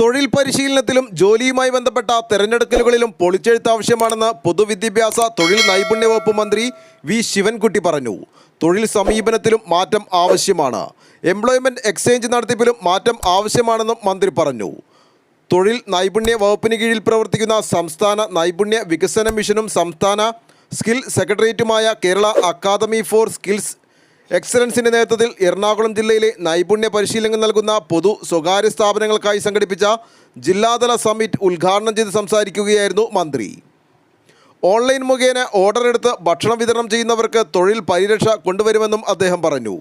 തൊഴിൽ പരിശീലനത്തിലും ജോലിയുമായി ബന്ധപ്പെട്ട തെരഞ്ഞെടുക്കലുകളിലും പൊളിച്ചെഴുത്ത് ആവശ്യമാണെന്ന് പൊതുവിദ്യാഭ്യാസ തൊഴിൽ നൈപുണ്യ വകുപ്പ് മന്ത്രി വി. ശിവൻകുട്ടി പറഞ്ഞു. തൊഴിൽ സമീപനത്തിലും മാറ്റം ആവശ്യമാണ്. എംപ്ലോയ്മെന്റ് എക്സ്ചേഞ്ച് നടത്തിപ്പിലും മാറ്റം ആവശ്യമാണെന്നും മന്ത്രി പറഞ്ഞു. തൊഴിൽ നൈപുണ്യ വകുപ്പിന് കീഴിൽ പ്രവർത്തിക്കുന്ന സംസ്ഥാന നൈപുണ്യ വികസന മിഷനും സംസ്ഥാന സ്കിൽ സെക്രട്ടേറിയറ്റുമായ കേരള അക്കാദമി ഫോർ സ്കിൽസ് എക്സലൻസിന്റെ നേതൃത്വത്തിൽ എറണാകുളം ജില്ലയിലെ നൈപുണ്യ പരിശീലനം നൽകുന്ന പൊതു സ്വകാര്യ സ്ഥാപനങ്ങൾക്കായി സംഘടിപ്പിച്ച ജില്ലാതല സമ്മിറ്റ് ഉദ്ഘാടനം ചെയ്ത് സംസാരിക്കുകയായിരുന്നു മന്ത്രി. ഓൺലൈൻ മുഖേന ഓർഡർ എടുത്ത് ഭക്ഷണം വിതരണം ചെയ്യുന്നവർക്ക് തൊഴിൽ പരിരക്ഷ കൊണ്ടുവരുമെന്നും അദ്ദേഹം പറഞ്ഞു.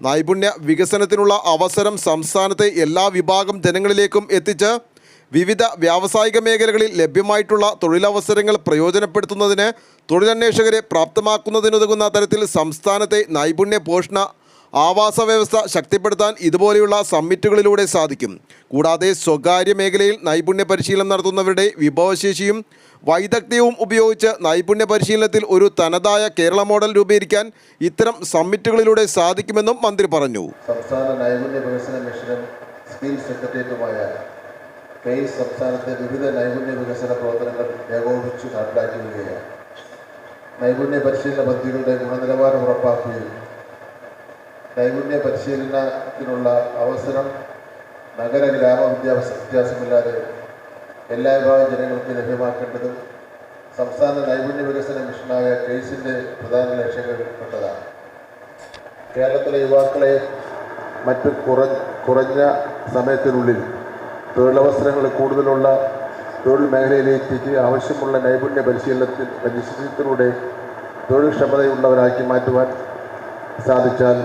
നൈപുണ്യ വികസനത്തിനുള്ള അവസരം സംസ്ഥാനത്തെ എല്ലാ വിഭാഗം ജനങ്ങളിലേക്കും എത്തിച്ച് വിവിധ വ്യാവസായിക മേഖലകളിൽ ലഭ്യമായിട്ടുള്ള തൊഴിലവസരങ്ങൾ പ്രയോജനപ്പെടുത്തുന്നതിന് തൊഴിലന്വേഷകരെ പ്രാപ്തമാക്കുന്നതിനുതകുന്ന തരത്തിൽ സംസ്ഥാനത്തെ നൈപുണ്യ പോഷണ ആവാസ വ്യവസ്ഥ ശക്തിപ്പെടുത്താൻ ഇതുപോലെയുള്ള സമ്മിറ്റുകളിലൂടെ സാധിക്കും. കൂടാതെ സ്വകാര്യ മേഖലയിൽ നൈപുണ്യ പരിശീലനം നടത്തുന്നവരുടെ വിഭവശേഷിയും വൈദഗ്ധ്യവും ഉപയോഗിച്ച് നൈപുണ്യ പരിശീലനത്തിൽ ഒരു തനതായ കേരള മോഡൽ രൂപീകരിക്കാൻ ഇത്തരം സമ്മിറ്റുകളിലൂടെ സാധിക്കുമെന്നും മന്ത്രി പറഞ്ഞു. സംസ്ഥാന നൈപുണ്യ വികസന മിഷനും സ്കിൽ സെക്രട്ടേറിയറ്റുമായ കെയ്സ് സംസ്ഥാനത്തെ വിവിധ നൈപുണ്യ വികസന പ്രവർത്തനങ്ങൾ ഏകോപിച്ചു നടപ്പിലാക്കി വരികയാണ് നൈപുണ്യ പരിശീലന പദ്ധതികളുടെ ഗുണനിലവാരം ഉറപ്പാക്കുകയും നൈപുണ്യ പരിശീലനത്തിനുള്ള അവസരം നഗര ഗ്രാമ വിദ്യാഭ്യാസ വ്യത്യാസമില്ലാതെ എല്ലാ വിഭാഗം ജനങ്ങൾക്ക് ലഭ്യമാക്കേണ്ടതും സംസ്ഥാന നൈപുണ്യ വികസന മിഷനായ കെയ്സിന്റെ പ്രധാന ലക്ഷ്യങ്ങളിൽപ്പെട്ടതാണ് കേരളത്തിലെ യുവാക്കളെ മറ്റ് കുറ കുറഞ്ഞ സമയത്തിനുള്ളിൽ തൊഴിലവസരങ്ങൾ കൂടുതലുള്ള തൊഴിൽ മേഖലയിലേക്ക് ആവശ്യമുള്ള നൈപുണ്യ പരിശീലനത്തിൽ പരിശീലനത്തിലൂടെ തൊഴിൽക്ഷമതയുള്ളവരാക്കി മാറ്റുവാൻ സാധിച്ചാൽ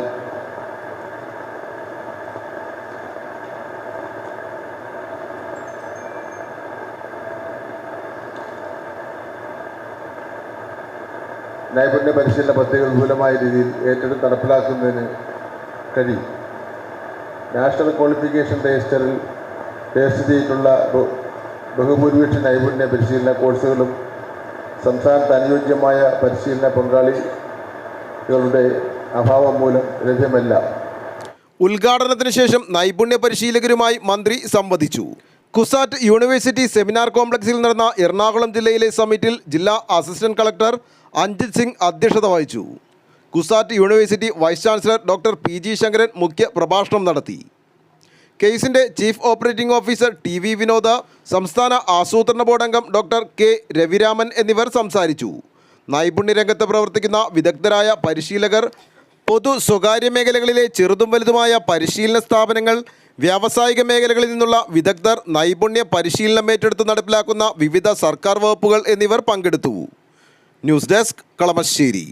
നൈപുണ്യ പരിശീലന പദ്ധതികൾ വിപുലമായ രീതിയിൽ ഏറ്റെടുത്ത് നടപ്പിലാക്കുന്നതിന് കഴിയും. നാഷണൽ ക്വാളിഫിക്കേഷൻ രജിസ്റ്ററിൽ രജിസ്റ്റർ ചെയ്തിട്ടുള്ള ബഹുഭൂരിപക്ഷ നൈപുണ്യ പരിശീലന കോഴ്സുകളും സംസ്ഥാനത്ത് അനുയോജ്യമായ പരിശീലന പങ്കാളികളുടെ അഭാവം മൂലം ലഭ്യമല്ല. ഉദ്ഘാടനത്തിന് ശേഷം നൈപുണ്യ പരിശീലകരുമായി മന്ത്രി സംവദിച്ചു. കുസാറ്റ് യൂണിവേഴ്സിറ്റി സെമിനാർ കോംപ്ലക്സിൽ നടന്ന എറണാകുളം ജില്ലയിലെ സമ്മിറ്റിൽ ജില്ലാ അസിസ്റ്റന്റ് കളക്ടർ അഞ്ജിത് സിംഗ് അധ്യക്ഷത വഹിച്ചു. CUSAT university vice chancellor doctor P G Sankaran മുഖ്യ പ്രഭാഷണം നടത്തി. കേസിന്റെ chief operating officer T V Vinod സംസ്ഥാന ആസൂത്രണ ബോർഡ് അംഗം ഡോക്ടർ കെ രവിരാമൻ എന്നിവർ സംസാരിച്ചു. നൈപുണ്യ നൈപുണ്യരംഗത്ത് പ്രവർത്തിക്കുന്ന വിദഗ്ധരായ പരിശീലകർ പൊതു സ്വകാര്യ മേഖലകളിലെ ചെറുതും വലുതുമായ പരിശീലന സ്ഥാപനങ്ങൾ വ്യാവസായിക മേഖലകളിൽ നിന്നുള്ള വിദഗ്ധർ നൈപുണ്യ പരിശീലനം ഏറ്റെടുത്ത് നടപ്പിലാക്കുന്ന വിവിധ സർക്കാർ വകുപ്പുകൾ എന്നിവർ പങ്കെടുത്തു. News desk Kalamassery.